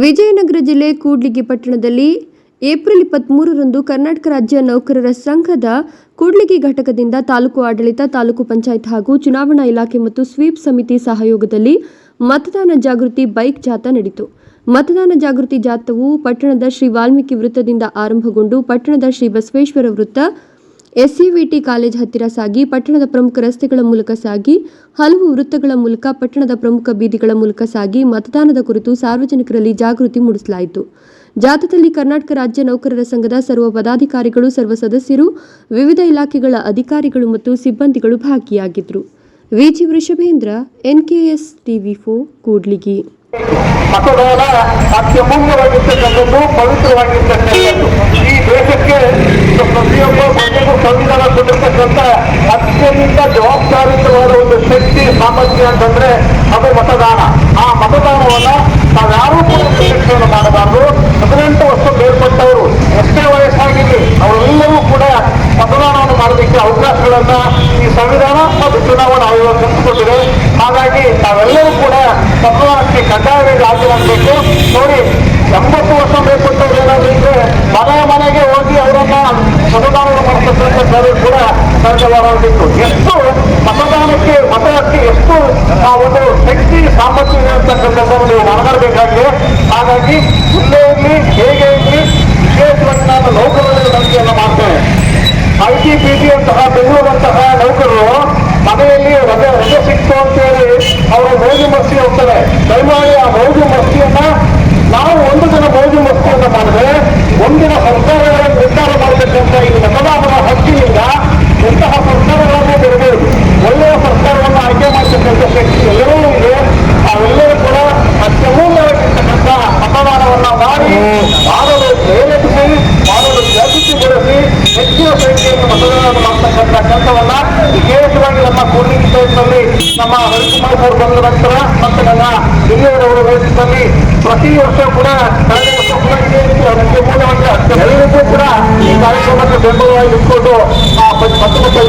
ವಿಜಯನಗರ ಜಿಲ್ಲೆ ಕೂಡ್ಲಿಗಿ ಪಟ್ಟಣದಲ್ಲಿ ಏಪ್ರಿಲ್ ಇಪ್ಪತ್ತ್ಮೂರರಂದು ಕರ್ನಾಟಕ ರಾಜ್ಯ ನೌಕರರ ಸಂಘದ ಕೂಡ್ಲಿಗಿ ಘಟಕದಿಂದ ತಾಲೂಕು ಆಡಳಿತ, ತಾಲೂಕು ಪಂಚಾಯತ್ ಹಾಗೂ ಚುನಾವಣಾ ಇಲಾಖೆ ಮತ್ತು ಸ್ವೀಪ್ ಸಮಿತಿ ಸಹಯೋಗದಲ್ಲಿ ಮತದಾನ ಜಾಗೃತಿ ಬೈಕ್ ಜಾಥಾ ನಡೆಯಿತು. ಮತದಾನ ಜಾಗೃತಿ ಜಾಥಾವು ಪಟ್ಟಣದ ಶ್ರೀ ವಾಲ್ಮೀಕಿ ವೃತ್ತದಿಂದ ಆರಂಭಗೊಂಡು ಪಟ್ಟಣದ ಶ್ರೀ ಬಸವೇಶ್ವರ ವೃತ್ತ ಎಸ್ಸಿವಿಟಿ ಕಾಲೇಜ್ ಹತ್ತಿರ ಸಾಗಿ ಪಟ್ಟಣದ ಪ್ರಮುಖ ರಸ್ತೆಗಳ ಮೂಲಕ ಸಾಗಿ, ಹಲವು ವೃತ್ತಗಳ ಮೂಲಕ ಪಟ್ಟಣದ ಪ್ರಮುಖ ಬೀದಿಗಳ ಮೂಲಕ ಸಾಗಿ ಮತದಾನದ ಕುರಿತು ಸಾರ್ವಜನಿಕರಲ್ಲಿ ಜಾಗೃತಿ ಮೂಡಿಸಲಾಯಿತು. ಜಾಥಾದಲ್ಲಿ ಕರ್ನಾಟಕ ರಾಜ್ಯ ನೌಕರರ ಸಂಘದ ಸರ್ವ ಪದಾಧಿಕಾರಿಗಳು, ಸರ್ವ ಸದಸ್ಯರು, ವಿವಿಧ ಇಲಾಖೆಗಳ ಅಧಿಕಾರಿಗಳು ಮತ್ತು ಸಿಬ್ಬಂದಿಗಳು ಭಾಗಿಯಾಗಿದ್ದರು V G Vrishabhendra, NKS TV ಫೋ ಕೂಡ್ಲಿಗಿ. ಮತದಾನ ಅತ್ಯಮೂಲ್ಯವಾಗಿರ್ತಕ್ಕಂಥದ್ದು, ಪವಿತ್ರವಾಗಿರ್ತಕ್ಕಂಥದ್ದು. ಈ ದೇಶಕ್ಕೆ ಸಾಮರ್ಥ್ಯ ಅಂತಂದ್ರೆ ಅದು ಮತದಾನ. ಆ ಮತದಾನವನ್ನ ನಾವ್ಯಾರೂ ಕೂಡ ನಿರ್ಲಕ್ಷ್ಯವನ್ನು ಮಾಡಬಾರದು. ಹದಿನೆಂಟು ವರ್ಷ ಬೇರ್ಪಟ್ಟವರು, ಎಷ್ಟೇ ವಯಸ್ಸಾಗಿದೆ ಅವರೆಲ್ಲರೂ ಕೂಡ ಮತದಾನವನ್ನು ಮಾಡೋದಕ್ಕೆ ಅವಕಾಶಗಳನ್ನ ಈ ಸಂವಿಧಾನ ಮತ್ತು ಚುನಾವಣಾ ಆಯೋಗ ಕಲ್ಪಿಸಿಕೊಟ್ಟಿದೆ. ಹಾಗಾಗಿ ನಾವೆಲ್ಲರೂ ಕೂಡ ಮತದಾನಕ್ಕೆ ಕಡ್ಡಾಯವಾಗಿ ಹಾಜರಾಗಬೇಕು. ನೋಡಿ, ಎಂಬತ್ತು ವರ್ಷ ಬೇರ್ಪಟ್ಟವರು ಏನಾದ್ರು ಇದ್ರೆ ಮನೆ ಮನೆಗೆ ಹೋಗಿ ಅವರನ್ನ ಮತದಾನವನ್ನು ಮಾಡತಕ್ಕಂಥ ಕಾರ್ಯ ಕೂಡ ಸಾಧ್ಯವಾಗಬೇಕು ಎಷ್ಟು ಮತದಾನಕ್ಕೆ, ಮತಕ್ಕೆ ಎಷ್ಟು, ಆ ಒಂದು ಶಕ್ತಿ, ಸಾಮರ್ಥ್ಯ ಇದೆ ಅಂತಕ್ಕಂಥದ್ದನ್ನು ನೀವು ಮಾತಾಡಬೇಕಾಗಿದೆ ಹಾಗಾಗಿ ಇಲ್ಲೇ ಹೇಗೆ ಇರಲಿ ವಿಶೇಷವಾಗಿ ನಾನು ನೌಕರರ ನಂಬಿಕೆಯನ್ನು ಮಾಡ್ತೇನೆ. ಐ ಟಿ ಪಿ ಟಿ ಅಂತಹ ಬೆಂಗಳೂರಂತಹ ನೌಕರರು ಮನೆಯಲ್ಲಿ ರಜೆ ರಜೆ ಸಿಕ್ತು ಅಂತೇಳಿ ಅವರು ಮೋಜು ಮಸ್ತಿ ಹೋಗ್ತಾರೆ. ದಯಮಾಡಿ ಆ ಮೋಜು ಮಸ್ತಿಯನ್ನ ಹೆಚ್ಚಿನ ಸಂಖ್ಯೆಯಲ್ಲಿ ಮತದಾನ ಮಾಡ್ತಕ್ಕಂಥ ಕೆಲಸವನ್ನ ವಿಶೇಷವಾಗಿ ನಮ್ಮ ಕೂಡ್ಲಿಗಿ ಸೈಟ್ನಲ್ಲಿ ನಮ್ಮ ರವಿಕುಮಾರ್ ಅವರು ಬಂದ ನಂತರ ಮತ್ತು ನನ್ನ ಹಿರಿಯರವರು ವಹಿಸಿದಲ್ಲಿ ಪ್ರತಿ ವರ್ಷ ಕೂಡ ಕಳೆದ ವರ್ಷ ಕೂಡ ಎಲ್ಲರಿಗೂ ಕೂಡ ಈ ಕಾರ್ಯಕ್ರಮಕ್ಕೆ ಬೆಂಬಲವಾಗಿ ಇಟ್ಕೊಂಡು ಆ ಮತದಾನ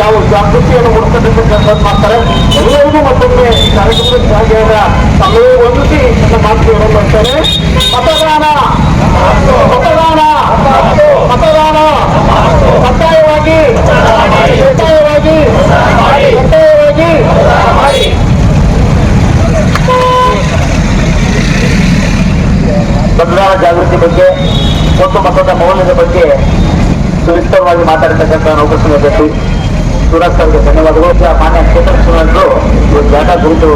ಯಾವ ಜಾಗೃತಿಯನ್ನು ಮೂಡಿಸತಕ್ಕಂಥ ಕೆಲಸ ಮಾಡ್ತಾರೆ. ಎಲ್ಲರಿಗೂ ಮತ್ತೊಮ್ಮೆ ಈ ಕಾರ್ಯಕ್ರಮದ ಭಾಗಿಯಾದ ತಮ್ಮೇ ಹೊಂದಿಸಿ ನನ್ನ ಮಾತುಗಳನ್ನು ಮತದಾನ ಜಾಗೃತಿ ಬಗ್ಗೆ ಮತ್ತು ಮತದ ಮೌಲ್ಯದ ಬಗ್ಗೆ ಸುವಿಸ್ತರವಾಗಿ ಮಾತಾಡ್ತಕ್ಕಂಥ ನೌಕರ ಸಂಘ ವ್ಯಕ್ತಿ ಸೂರಜ್ ಸರ್ಗೆ ಧನ್ಯವಾದಗಳು ಮಾನ್ಯ ಚೇತನ್ ಸುರೇಂದ್ರು ಇವತ್ತು ಜಾಥಾ ಕುರಿತು